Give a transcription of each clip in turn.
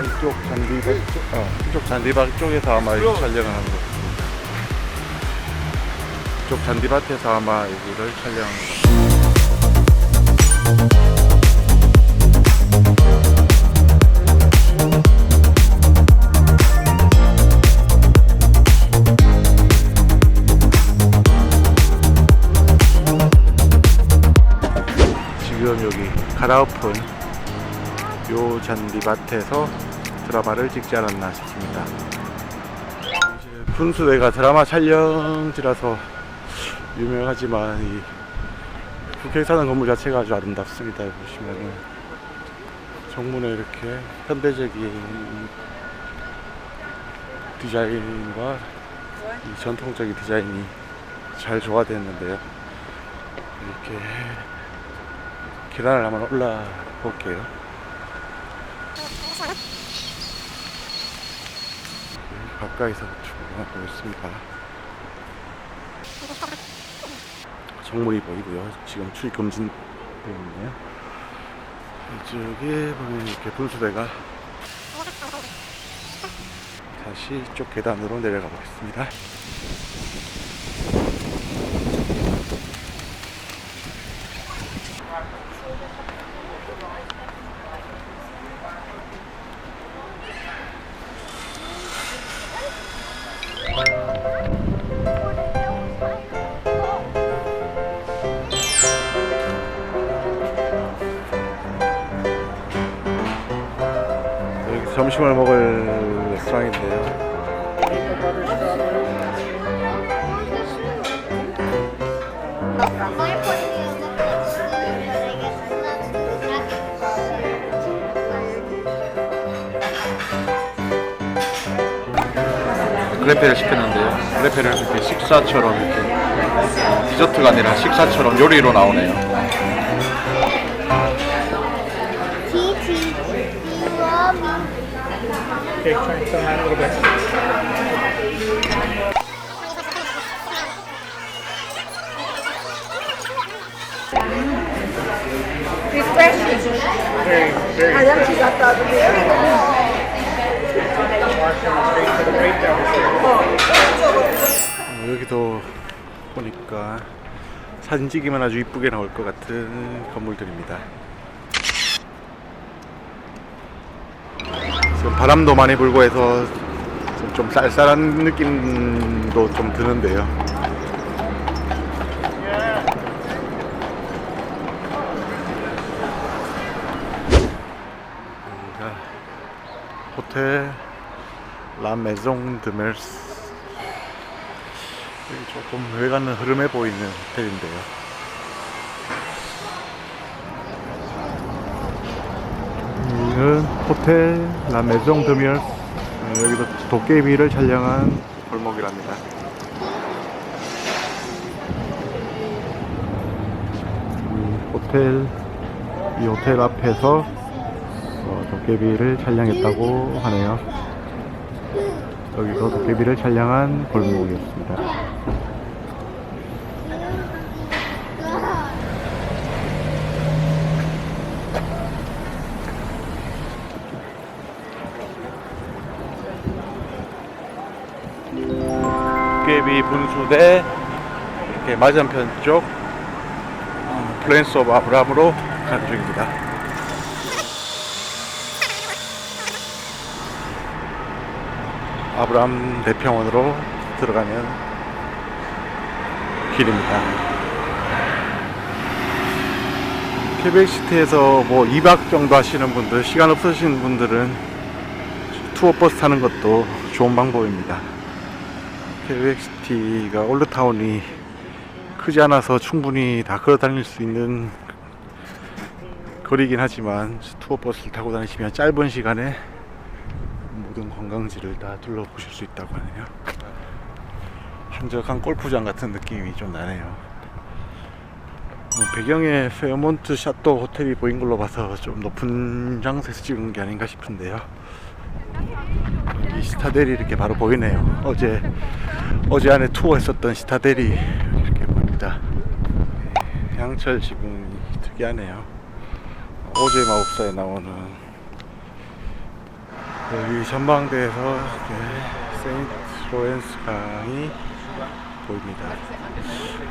아마 이쪽 잔디밭 쪽, 어, 이쪽 잔디밭 쪽에서 아마 이 촬영을 하는 것 같습니다. 이쪽 잔디밭에서 아마 여기를 촬영하는 것 같습니다. 지금 여기 갈아엎은 요 잔디밭에서 드라마를 찍지 않았나 싶습니다. 분수대가 드라마 촬영지라서 유명하지만 이 북에 사는 건물 자체가 아주 아름답습니다. 보시면은 정문에 이렇게 현대적인 디자인과 이 전통적인 디자인이 잘 조화됐는데요. 이렇게 계단을 한번 올라 볼게요. 가까이서 출근하고 있습니다. 정문이 보이고요. 지금 출입 금지 되어 있네요. 이쪽에 보면 이렇게 분수대가 다시 이쪽 계단으로 내려가 보겠습니다. 점심을 먹을 레스토랑인데요. 그래페를 시켰는데요. 그래페를 이렇게 식사처럼 이렇게 어, 디저트가 아니라 식사처럼 요리로 나오네요. Okay, try and turn that a little bit. refreshing. Very, very to the right down the stairs. 어, 여기도 보니까 사진 찍으면 아주 이쁘게 나올 것 같은 건물들입니다. 지금 바람도 많이 불고 해서 좀- 좀 쌀쌀한 느낌도 좀 드는데요. 호텔 라 메종 드 멜스 여기 조금 외관은 흐름해 보이는 호텔인데요. 여기는 호텔 라 메종 드 멸스 어, 여기도 도깨비를 촬영한 골목이랍니다. 이 호텔 이 호텔 앞에서 어, 도깨비를 촬영했다고 하네요. 여기서 도깨비를 촬영한 골목이었습니다. 도깨비 분수대 이렇게 맞은편 쪽 어, 플랜스 오브 아브람으로 가는 중입니다. 아브람 대평원으로 들어가는 길입니다. 케벡시티에서 뭐 2박 정도 하시는 분들, 시간 없으신 분들은 투어 버스 타는 것도 좋은 방법입니다. 케벡시티가 올드타운이 크지 않아서 충분히 다 걸어 다닐 수 있는 거리긴 하지만 투어 버스를 타고 다니시면 짧은 시간에 모든 관광지를 다 둘러보실 수 있다고 하네요. 한적한 골프장 같은 느낌이 좀 나네요. 어, 배경에 페어몬트 샤또 호텔이 보인 걸로 봐서 좀 높은 장소에서 찍은 게 아닌가 싶은데요. 이 시타델이 이렇게 바로 보이네요. 어제 어제 안에 투어했었던 시타델이 이렇게 보입니다. 네, 양철 지붕이 특이하네요. 오즈의 마법사에 나오는 여기 전망대에서 세인트 로렌스 강이 보입니다.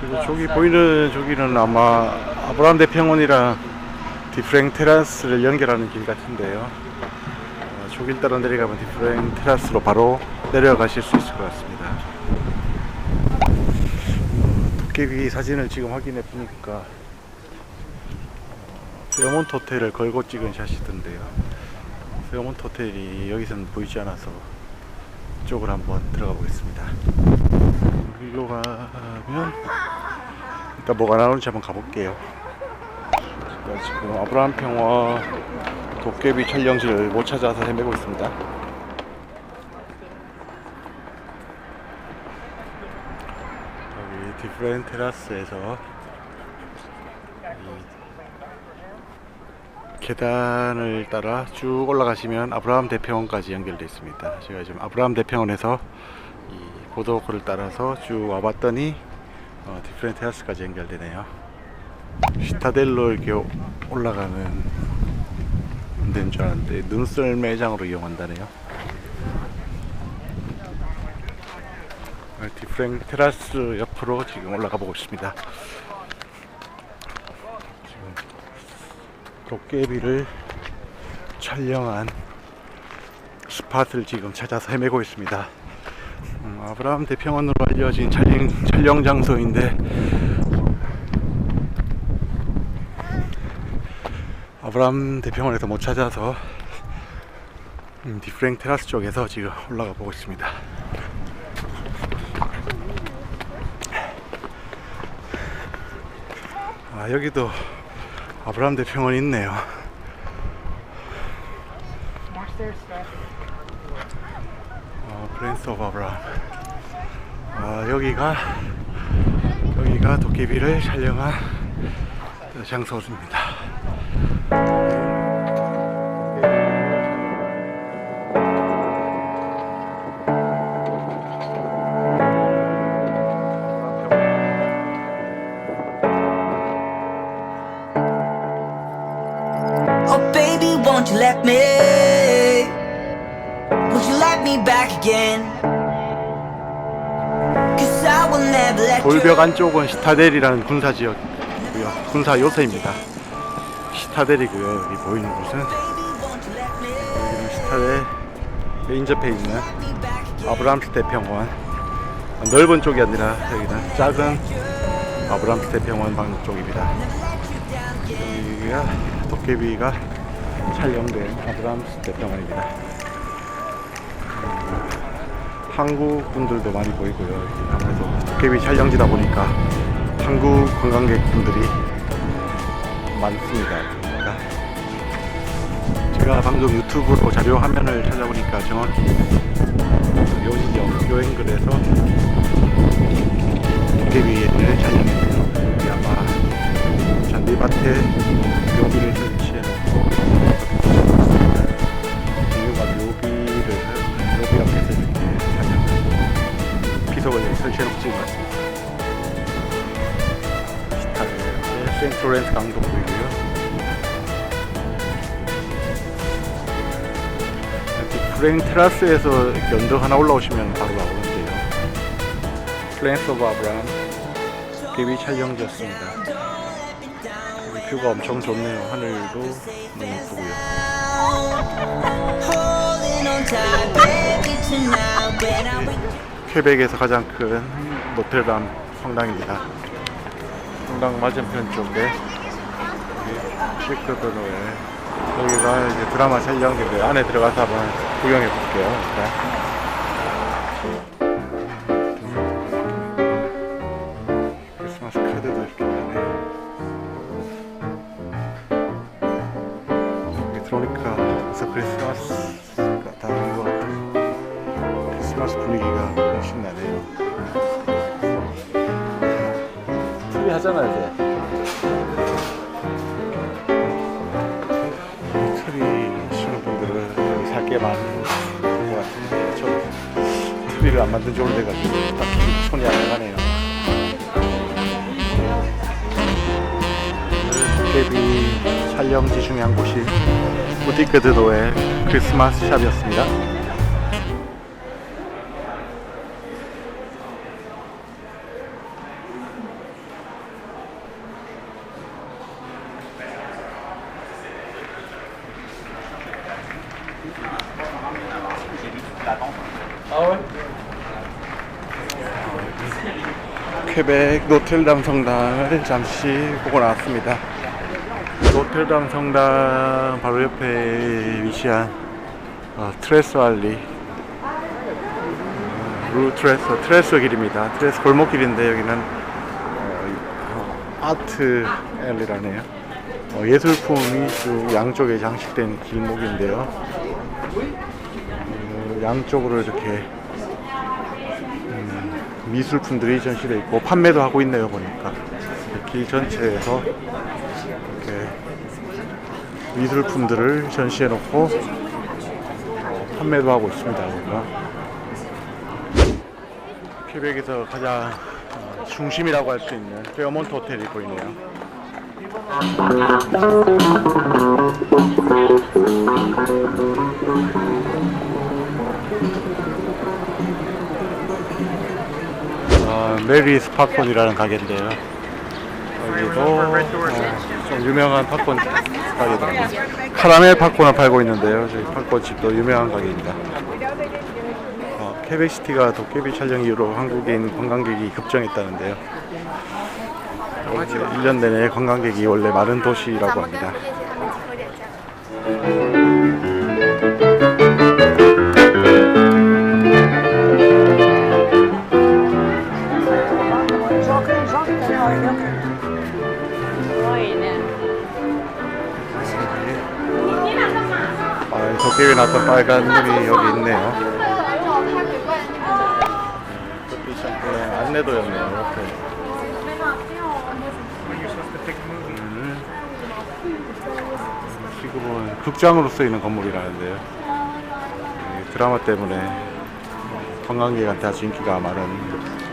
그리고 저기 보이는 저기는 아마 아브라함 대평원이랑 디프랭 테라스를 연결하는 길 같은데요. 어, 저길 따라 내려가면 디프랭 테라스로 바로 내려가실 수 있을 것 같습니다. 어, 도깨비 사진을 지금 확인해 보니까 페어몬트 호텔을 걸고 찍은 샷이던데요. 페어몬트 호텔이 여기서는 보이지 않아서 이쪽으로 한번 들어가 보겠습니다. 여기로 가면 일단 뭐가 나오는지 한번 가볼게요. 지금 아브라함 평화 도깨비 촬영지를 못 찾아서 헤매고 있습니다. 디프렌 테라스에서 이 계단을 따라 쭉 올라가시면 아브라함 대평원까지 연결되어 있습니다. 제가 지금 아브라함 대평원에서 이 보도코를 따라서 쭉 와봤더니 어, 디프렌 테라스까지 연결되네요. 시타델로 올라가는 데인 줄 알았는데 눈썰 매장으로 이용한다네요. 디프렌 테라스 옆으로 지금 올라가 보고 있습니다. 지금 도깨비를 촬영한 스팟을 지금 찾아서 헤매고 있습니다. 음, 아브라함 대평원으로 알려진 촬영, 촬영 장소인데 아브라함 대평원에서 못 찾아서 음, 디프랭 테라스 쪽에서 지금 올라가 보고 있습니다. 아 여기도 아브라함 대평원 있네요. 아 프랜스 오브 아브라함. 아 여기가 여기가 도깨비를 촬영한 장소입니다. Won't you let me? Won't you let me back again? Cause I will never let 돌벽 you 안쪽은 시타델이라는 군사 지역이고요. 군사 요새입니다. 시타델이고요. 여기 보이는 곳은? 여기는 시타델 메인접에 있는. 아브라함스 대평원 넓은 쪽이 아니라 여기는 작은 아브라함스 대평원 방 쪽입니다. 여기가 도깨비가 촬영된 아브라함스 대평원입니다. 음, 한국 분들도 많이 보이고요. 아무래도 도깨비 촬영지다 보니까 한국 관광객분들이 많습니다. 제가 방금 유튜브로 자료 화면을 찾아보니까 정확히 요지경 여행글에서 도깨비를 촬영했네요. 여기 아마 잔디밭에 프랭 테라스에서 언덕 하나 올라오시면 바로 나오는데요. 플랜스 오브 아브라함 데뷔 촬영지였습니다. 뷰가 엄청 좋네요. 하늘도 너무 예쁘고요. 퀘벡에서 가장 큰 노텔담 성당입니다. 성당 맞은편 쪽에 노엘 여기가 이제 드라마 촬영지인데 안에 들어가서 한번 구경해 볼게요. 일 저 트리를 안 만든 지 오래돼가지고 딱히 손이 안 가네요. 도깨비 촬영 촬영지 중에 한 곳이 부티크 드도의 크리스마스 샵이었습니다. 퀘벡 노틀담 성당을 잠시 보고 나왔습니다. 노틀담 성당 바로 옆에 위치한 어, 트레스 알리 어, 루 트레스 트레스 길입니다. 트레스 골목길인데 여기는 어, 아트 엘리라네요. 어, 예술품이 쭉 양쪽에 장식된 길목인데요. 어, 양쪽으로 이렇게 미술품들이 전시되어 있고 판매도 하고 있네요 보니까. 길 전체에서 이렇게 미술품들을 전시해 놓고 어, 판매도 하고 있습니다 보니까. 퀘벡에서 가장 어, 중심이라고 할 수 있는 페어몬트 호텔이 보이네요 메리스 팝콘이라는 가게인데요. 여기도 어, 좀 유명한 팝콘 가게더라고요. 카라멜 팝콘을 팔고 있는데요. 저희 팝콘집도 유명한 가게입니다. 어, 케벡시티가 도깨비 촬영 이후로 있는 관광객이 급증했다는데요. 어, 1년 내내 관광객이 원래 많은 도시라고 합니다. 빨간 눈이 여기 있네요. 샴푸의 안내도였네요. 이렇게. 지금은 극장으로 쓰이는 건물이라는데요. 이 드라마 때문에 관광객한테 아주 인기가 많은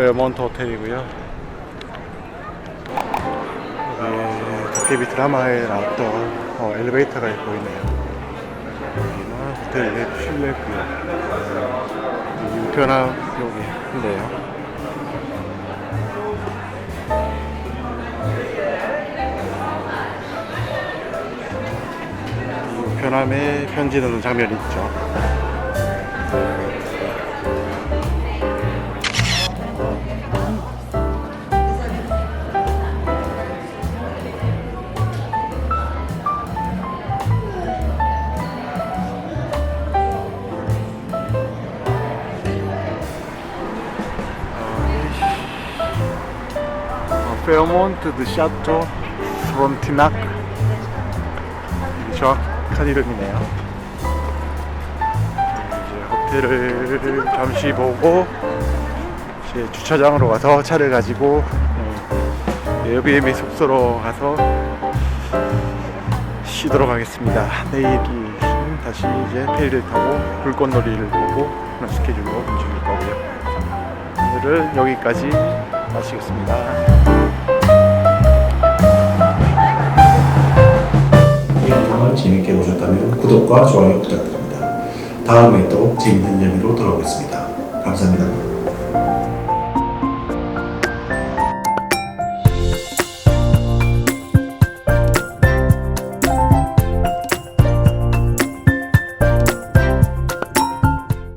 페어몬트 호텔이고요. 여기 도깨비 드라마에 나왔던 어, 엘리베이터가 보이네요. 여기는 호텔의 실내고요. 유편함 여기인데요. 유편함에 편지 넣는 장면이 있죠. 페어몬트 드 샤토 프론티낙 정확한 이름이네요. 이제 호텔을 잠시 보고 이제 주차장으로 가서 차를 가지고 어, 에어비앤비 숙소로 가서 쉬도록 하겠습니다. 내일은 다시 이제 페리를 타고 불꽃놀이를 보고 그런 스케줄로 움직일 거고요. 오늘은 여기까지 마치겠습니다. 영상을 재밌게 보셨다면 구독과 좋아요 부탁드립니다. 다음에 또 재밌는 재미로 돌아오겠습니다. 감사합니다.